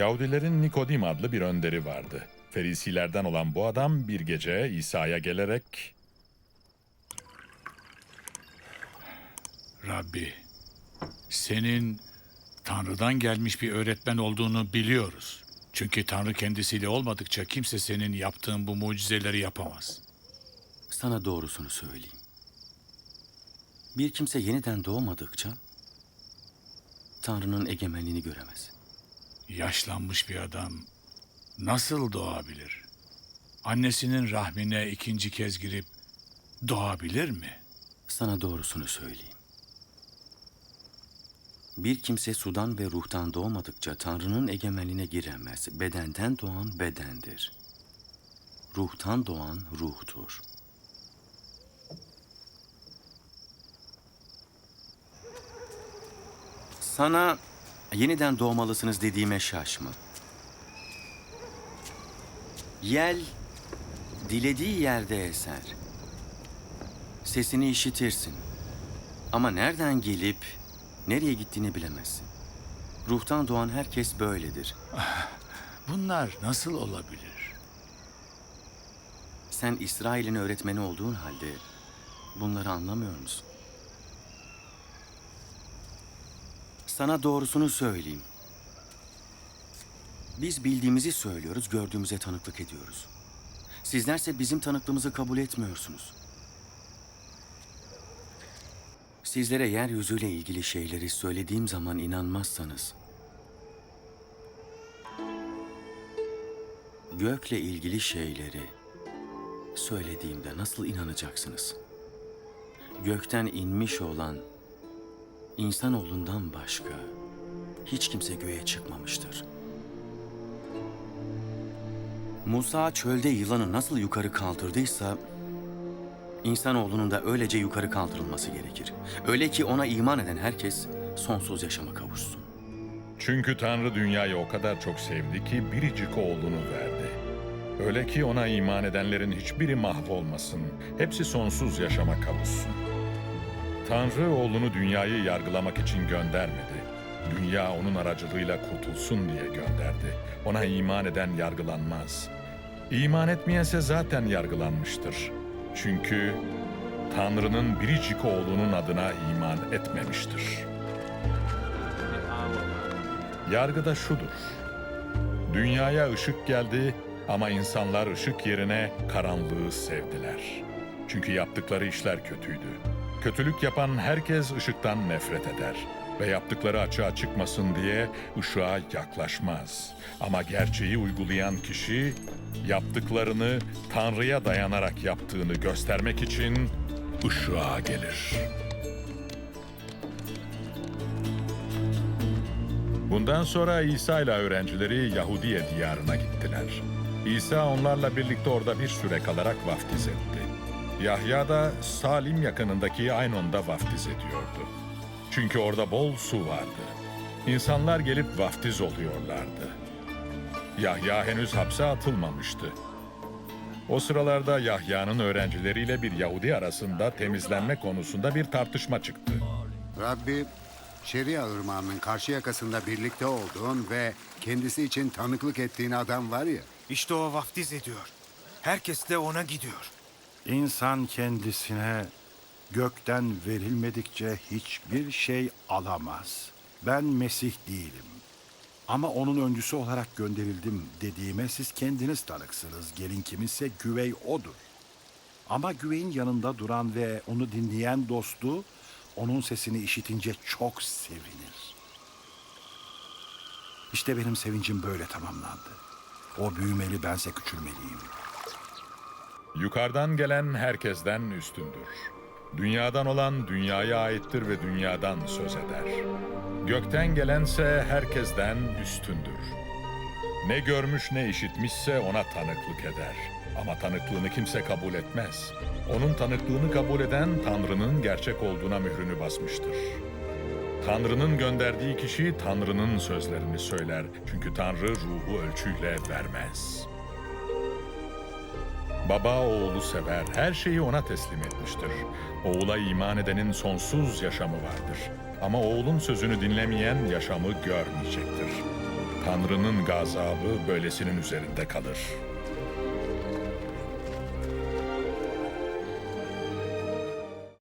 Yahudilerin Nikodim adlı bir önderi vardı. Ferisilerden olan bu adam bir gece İsa'ya gelerek Rabbi, senin Tanrı'dan gelmiş bir öğretmen olduğunu biliyoruz. Çünkü Tanrı kendisiyle olmadıkça kimse senin yaptığın bu mucizeleri yapamaz. Sana doğrusunu söyleyeyim. Bir kimse yeniden doğmadıkça Tanrı'nın egemenliğini göremez. Yaşlanmış bir adam nasıl doğabilir? Annesinin rahmine ikinci kez girip doğabilir mi? Sana doğrusunu söyleyeyim. Bir kimse sudan ve ruhtan doğmadıkça Tanrı'nın egemenliğine giremez. Bedenden doğan bedendir. Ruhtan doğan ruhtur. Sana yeniden doğmalısınız dediğime şaşma. Yel dilediği yerde eser. Sesini işitirsin. Ama nereden gelip nereye gittiğini bilemezsin. Ruhtan doğan herkes böyledir. Bunlar nasıl olabilir? Sen İsrail'in öğretmeni olduğun halde bunları anlamıyor musun? Sana doğrusunu söyleyeyim. Biz bildiğimizi söylüyoruz, gördüğümüze tanıklık ediyoruz. Sizlerse bizim tanıklığımızı kabul etmiyorsunuz. Sizlere yeryüzüyle ilgili şeyleri söylediğim zaman inanmazsanız, gökle ilgili şeyleri söylediğimde nasıl inanacaksınız? Gökten inmiş olan insanoğlundan başka hiç kimse göğe çıkmamıştır. Musa çölde yılanı nasıl yukarı kaldırdıysa insanoğlunun da öylece yukarı kaldırılması gerekir. Öyle ki ona iman eden herkes sonsuz yaşama kavuşsun. Çünkü Tanrı dünyayı o kadar çok sevdi ki biricik oğlunu verdi. Öyle ki ona iman edenlerin hiçbiri mahvolmasın, hepsi sonsuz yaşama kavuşsun. Tanrı oğlunu dünyayı yargılamak için göndermedi. Dünya onun aracılığıyla kurtulsun diye gönderdi. Ona iman eden yargılanmaz. İman etmeyense zaten yargılanmıştır. Çünkü Tanrı'nın biricik oğlunun adına iman etmemiştir. Yargı da şudur. Dünyaya ışık geldi ama insanlar ışık yerine karanlığı sevdiler. Çünkü yaptıkları işler kötüydü. Kötülük yapan herkes ışıktan nefret eder ve yaptıkları açığa çıkmasın diye ışığa yaklaşmaz. Ama gerçeği uygulayan kişi yaptıklarını Tanrı'ya dayanarak yaptığını göstermek için ışığa gelir. Bundan sonra İsa ile öğrencileri Yahudiye diyarına gittiler. İsa onlarla birlikte orada bir süre kalarak vaftiz etti. Yahya da Salim yakınındaki Aynon'da vaftiz ediyordu. Çünkü orada bol su vardı. İnsanlar gelip vaftiz oluyorlardı. Yahya henüz hapse atılmamıştı. O sıralarda Yahya'nın öğrencileriyle bir Yahudi arasında temizlenme konusunda bir tartışma çıktı. Rabbi, Şeria ırmağının karşı yakasında birlikte olduğun ve kendisi için tanıklık ettiğin adam var ya. İşte o vaftiz ediyor. Herkes de ona gidiyor. İnsan kendisine gökten verilmedikçe hiçbir şey alamaz. Ben Mesih değilim. Ama onun öncüsü olarak gönderildim dediğime siz kendiniz tanıksınız. Gelin kiminse güvey odur. Ama güveyin yanında duran ve onu dinleyen dostu onun sesini işitince çok sevinir. İşte benim sevincim böyle tamamlandı. O büyümeli bense küçülmeliyim. Yukarıdan gelen herkesten üstündür. Dünyadan olan dünyaya aittir ve dünyadan söz eder. Gökten gelense herkesten üstündür. Ne görmüş ne işitmişse ona tanıklık eder. Ama tanıklığını kimse kabul etmez. Onun tanıklığını kabul eden Tanrı'nın gerçek olduğuna mührünü basmıştır. Tanrı'nın gönderdiği kişi Tanrı'nın sözlerini söyler. Çünkü Tanrı ruhu ölçüyle vermez. Baba oğlu sever, her şeyi ona teslim etmiştir. Oğula iman edenin sonsuz yaşamı vardır. Ama oğlun sözünü dinlemeyen yaşamı görmeyecektir. Tanrı'nın gazabı böylesinin üzerinde kalır.